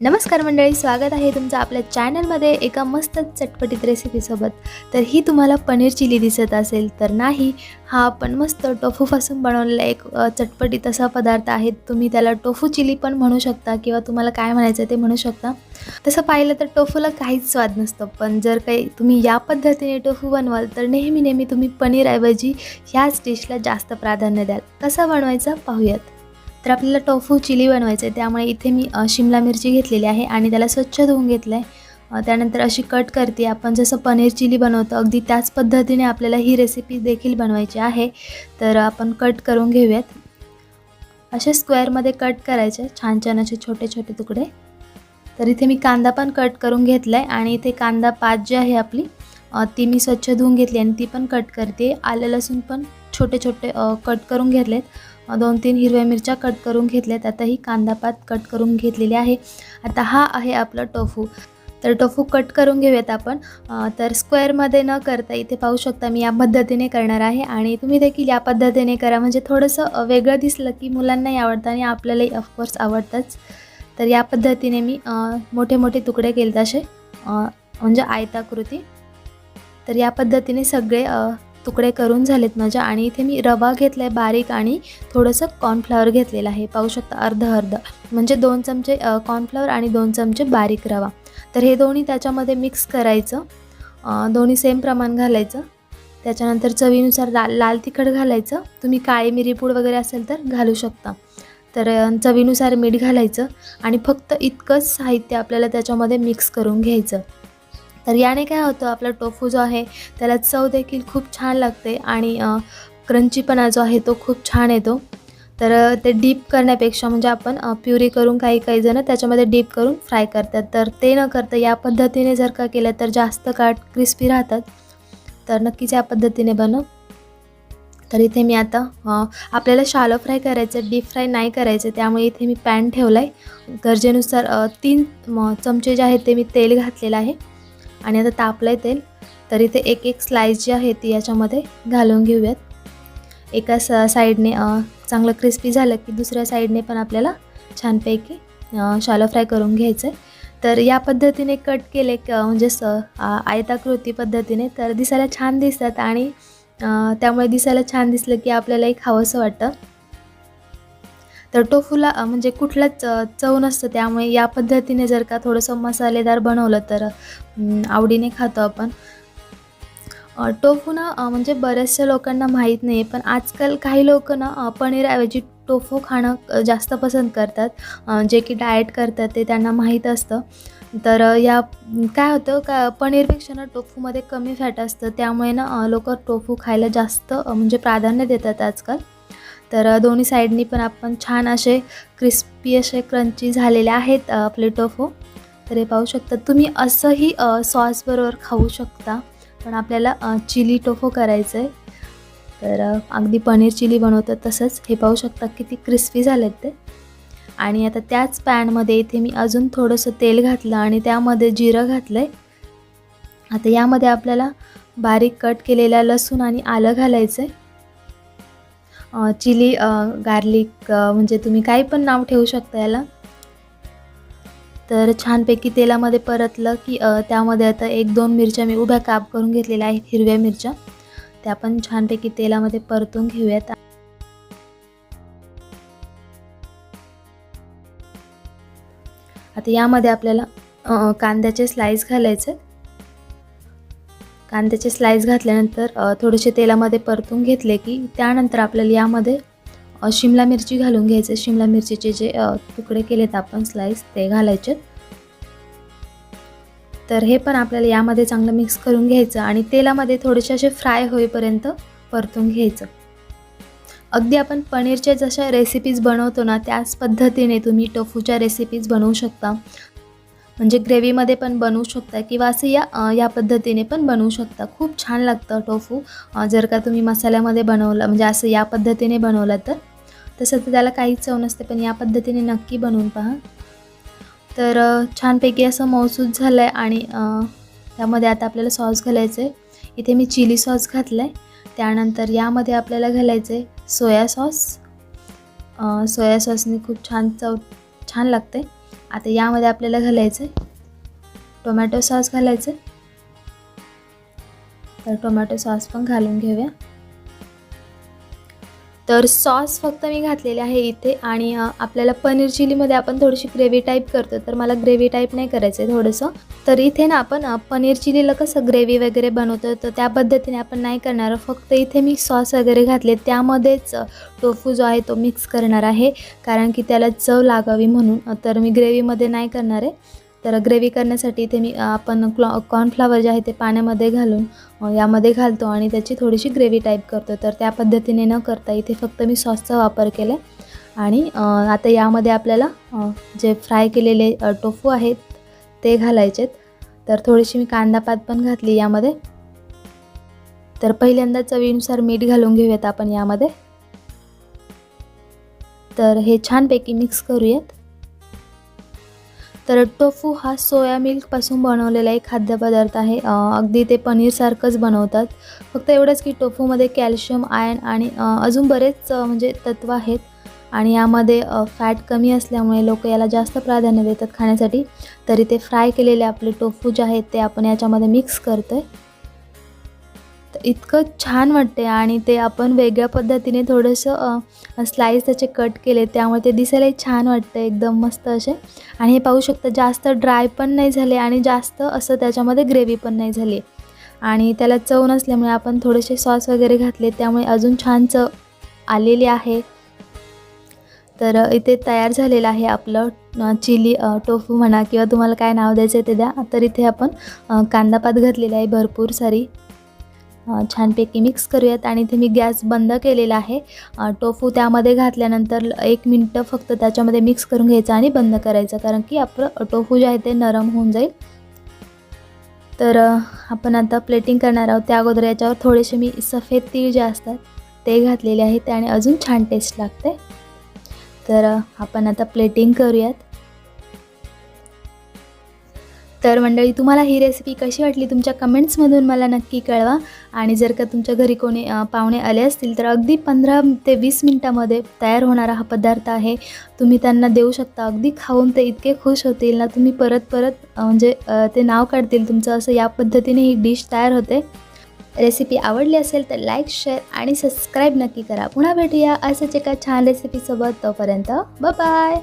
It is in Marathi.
नमस्कार मंडळी स्वागत आहे तुमचं आपल्या चॅनलमध्ये एका मस्त चटपटीत रेसिपीसोबत तर ही तुम्हाला पनीर चिली दिसत असेल तर नाही हा आपण मस्त टोफूपासून बनवलेला एक चटपटीत असा पदार्थ आहे. तुम्ही त्याला टोफू चिली पण म्हणू शकता किंवा तुम्हाला काय म्हणायचं ते म्हणू शकता. तसं पाहिलं तर टोफूला काहीच स्वाद नसतो पण जर काही तुम्ही या पद्धतीने टोफू बनवाल तर नेहमी नेहमी तुम्ही पनीरऐवजी ह्याच डिशला जास्त प्राधान्य द्याल. कसं बनवायचं पाहूयात. तर आपल्याला टोफू चिली बनवायचं आहे. त्यामुळे इथे मी शिमला मिरची घेतलेली आहे आणि त्याला स्वच्छ धुवून घेतलं आहे त्यानंतर अशी कट करते आपण. जसं पनीर चिली बनवतो अगदी त्याच पद्धतीने आपल्याला ही रेसिपी देखील बनवायची आहे. तर आपण कट करून घेऊयात. असे स्क्वेअरमध्ये कट करायचे छान छान असे छोटे छोटे तुकडे. तर इथे मी कांदा पण कट करून घेतला आहे आणि इथे कांदा पात जी आहे आपली ती मी स्वच्छ धुवून घेतली आणि ती पण कट करते. आलं लसूण पण छोटे छोटे कट करून घेतलेत. दोन तीन हिरव्या मिरच्या कट करून घेतल्यात. आताही कांदापात कांदा पात कट करून घेतलेली आहे. आता हा आहे आपला टोफू. तर टोफू कट करून घेऊयात आपण. तर स्क्वेअरमध्ये न करता इथे पाहू शकता मी या पद्धतीने करणार आहे आणि तुम्ही देखील या पद्धतीने करा. म्हणजे थोडंसं वेगळं दिसलं की मुलांनाही आवडतं आणि आपल्यालाही ऑफकोर्स आवडतंच. तर या पद्धतीने मी मोठे मोठे तुकडे केले तसे म्हणजे आयताकृती. तर या पद्धतीने सगळे तुकडे करून झालेत माझ्या आणि इथे मी रवा घेतला आहे बारीक आणि थोडंसं कॉर्नफ्लॉवर घेतलेलं आहे. पाहू शकता अर्ध अर्ध. म्हणजे दोन चमचे कॉर्नफ्लॉवर आणि दोन चमचे बारीक रवा. तर हे दोन्ही त्याच्यामध्ये मिक्स करायचं. दोन्ही सेम प्रमाण घालायचं. त्याच्यानंतर चवीनुसार लाल लाल तिखट घालायचं. तुम्ही काळी मिरी पूड वगैरे असेल तर घालू शकता. तर चवीनुसार मीठ घालायचं आणि फक्त इतकंच साहित्य आपल्याला त्याच्यामध्ये मिक्स करून घ्यायचं. तर याने काय होतं आपला टोफू जो आहे त्याला चव देखील खूप छान लागते आणि क्रंचीपणा जो आहे तो खूप छान येतो. तर ते डीप करण्यापेक्षा म्हणजे आपण प्युरी करून काही काही जणं त्याच्यामध्ये डीप करून फ्राय करतात. तर ते न करता या पद्धतीने जर का केलं तर जास्त काळ क्रिस्पी राहतात. तर नक्कीच या पद्धतीने बनव. तर इथे मी आता आपल्याला शालो फ्राय करायचं डीप फ्राय नाही करायचं त्यामुळे इथे मी पॅन ठेवला आहे गरजेनुसार तीन चमचे जे आहेत ते मी तेल घातलेलं आहे. आणि आता तापलं आहे तेल. तर इथे एक एक स्लाईस जी आहे ती याच्यामध्ये घालून घेऊयात. एका स साईडने चांगलं क्रिस्पी झालं की दुसऱ्या साईडने पण आपल्याला छानपैकी शालो फ्राय करून घ्यायचं आहे तर या पद्धतीने कट केले क म्हणजे स आयताकृती पद्धतीने तर दिसायला छान दिसतात आणि त्यामुळे दिसायला छान दिसलं की आपल्यालाही खावंसं वाटतं. तर टोफूला म्हणजे कुठलाच चव नसतं त्यामुळे या पद्धतीने जर का थोडंसं मसालेदार बनवलं तर आवडीने खातो आपण. टोफू ना म्हणजे बऱ्याचशा लोकांना माहीत नाही पण आजकाल काही लोक ना पनीरऐवजी टोफू खाणं जास्त पसंत करतात. जे की डाएट करतात ते त्यांना माहीत असतं. तर या काय होतं का पनीरपेक्षा ना टोफूमध्ये कमी फॅट असतं. त्यामुळे ना लोक टोफू खायला जास्त म्हणजे प्राधान्य देतात आजकाल. तर दोन्ही साईडनी पण आपण छान असे क्रिस्पी असे क्रंची झालेले आहेत आपले टोफो तर हे पाहू शकता तुम्ही असंही सॉसबरोबर खाऊ शकता पण आपल्याला चिली टोफो करायचं आहे तर अगदी पनीर चिली बनवतं तसंच. हे पाहू शकता किती क्रिस्पी झालेत ते. आणि आता त्याच पॅनमध्ये इथे मी अजून थोडंसं तेल घातलं आणि त्यामध्ये जिरं घातलं आहे आता यामध्ये आपल्याला बारीक कट केलेला लसूण आणि आलं घालायचं आहे चिली गार्लिक म्हणजे तुम्ही काही पण नाव ठेवू शकता याला. तर छानपैकी तेलामध्ये परतलं की त्यामध्ये आता एक दोन मिरच्या मी उभ्या काप करून घेतलेल्या आहेत हिरव्या मिरच्या. त्या पण छानपैकी तेलामध्ये परतून घेऊयात. आता यामध्ये आपल्याला कांद्याचे स्लाईस घालायचे कांद्याचे स्लाईस घातल्यानंतर थोडेसे तेलामध्ये परतून घेतले की त्यानंतर आपल्याला यामध्ये शिमला मिरची घालून घ्यायचे. शिमला मिरचीचे जे तुकडे केलेत आपण स्लाईस ते घालायचे. तर हे पण आपल्याला यामध्ये चांगलं मिक्स करून घ्यायचं आणि तेलामध्ये थोडेसे असे फ्राय होईपर्यंत परतून घ्यायचं. अगदी आपण पनीरच्या जशा रेसिपीज बनवतो ना त्याच पद्धतीने तुम्ही टोफूच्या रेसिपीज बनवू शकता. म्हणजे ग्रेव्हीमध्ये पण बनवू शकता किंवा असं या या पद्धतीने पण बनवू शकता. खूप छान लागतं टोफू. जर का तुम्ही मसाल्यामध्ये बनवलं म्हणजे असं या पद्धतीने बनवलं तर. तसं तर त्याला काहीच चव नसते पण या पद्धतीने नक्की बनवून पहा. तर छानपैकी असं मौसूद झालं आहे आणि त्यामध्ये आता आपल्याला सॉस घालायचं आहे इथे मी चिली सॉस घातला आहे त्यानंतर यामध्ये आपल्याला घालायचं आहे सोया सॉस. सोया सॉसने खूप छान चव छान लागते. आता यामध्ये आपल्याला घालायचं आहे टोमॅटो सॉस घालायचं आहे तर टोमॅटो सॉस पण घालून घेऊया. तर सॉस फक्त मी घातलेले आहे इथे आणि आपल्याला पनीर चिलीमध्ये आपण थोडीशी ग्रेव्ही टाईप करतो तर मला ग्रेव्ही टाईप नाही करायचं आहे थोडंसं. तर इथे ना आपण पनीर चिलीला कसं ग्रेव्ही वगैरे बनवतो तर त्या पद्धतीने आपण नाही करणार. फक्त इथे मी सॉस वगैरे घातले. त्यामध्येच टोफू जो आहे तो मिक्स करणार आहे. कारण की त्याला चव लागावी म्हणून. तर मी ग्रेव्हीमध्ये नाही करणार आहे. तर ग्रेव्ही करण्यासाठी इथे मी आपण क्लॉ कॉर्नफ्लावर जे आहे ते पाण्यामध्ये घालून यामध्ये घालतो आणि त्याची थोडीशी ग्रेव्ही टाईप करतो. तर त्या पद्धतीने न करता इथे फक्त मी सॉसचा वापर केला आहे आणि आता यामध्ये आपल्याला जे फ्राय केलेले टोफू आहेत ते घालायचेत. तर थोडीशी मी कांदा पात पण घातली यामध्ये. तर पहिल्यांदा चवीनुसार मीठ घालून घेऊयात आपण यामध्ये. तर हे छानपैकी मिक्स करूयात. तर टोफू हा सोया मिल्कपासून बनवलेला एक खाद्यपदार्थ आहे. अगदी ते पनीरसारखंच बनवतात. फक्त एवढंच की टोफूमध्ये कॅल्शियम आयन आणि अजून बरेच म्हणजे तत्व आहेत. आणि यामध्ये फॅट कमी असल्यामुळे लोक याला जास्त प्राधान्य देतात खाण्यासाठी. तरी ते फ्राय केलेले आपले टोफू जे आहेत ते आपण याच्यामध्ये मिक्स करतो आहे तर इतकं छान वाटते आणि ते आपण वेगळ्या पद्धतीने थोडंसं स्लाईस त्याचे कट केले त्यामुळे ते दिसायलाही छान वाटतं एकदम मस्त असे. आणि हे पाहू शकता जास्त ड्राय पण नाही झाले आणि जास्त असं त्याच्यामध्ये ग्रेव्ही पण नाही झाली. आणि त्याला चव नसल्यामुळे आपण थोडेसे सॉस वगैरे घातले त्यामुळे अजून छान चव आलेली आहे. तर इथे तयार झालेलं आहे आपलं चिली टोफू म्हणा किंवा तुम्हाला काय नाव द्यायचं आहे ते द्या. तर इथे आपण कांदापात घातलेलं आहे भरपूर सारी. छानपैकी मिक्स करूयात आणि इथे मी गॅस बंद केलेला आहे. टोफू त्यामध्ये घातल्यानंतर एक मिनटं फक्त त्याच्यामध्ये मिक्स करून घ्यायचं आणि बंद करायचं कारण की आपलं टोफू जे आहे ते नरम होऊन जाईल. तर आपण आता प्लेटिंग करणार आहोत. त्या अगोदर याच्यावर थोडेसे मी सफेद तीळ जे असतात ते घातलेले आहेत आणि अजून छान टेस्ट लागते. तर आपण आता प्लेटिंग करूयात. तर मंडळी तुम्हाला ही रेसिपी कशी वाटली? तुमच्या कमेंट्समधून मला नक्की कळवा. आणि जर का तुमच्या घरी कोणी पाहुणे आले असतील तर अगदी पंधरा ते वीस मिनटामध्ये तयार होणारा हा पदार्थ आहे. तुम्ही त्यांना देऊ शकता. अगदी खाऊन ते इतके खुश होतील ना तुम्ही परत परत म्हणजे ते नाव काढतील तुमचं. असं या पद्धतीने ही डिश तयार होते. रेसिपी आवडली असेल तर लाईक शेअर आणि सबस्क्राईब नक्की करा. पुन्हा भेटूया असंच एका छान रेसिपीसोबत. तोपर्यंत बाय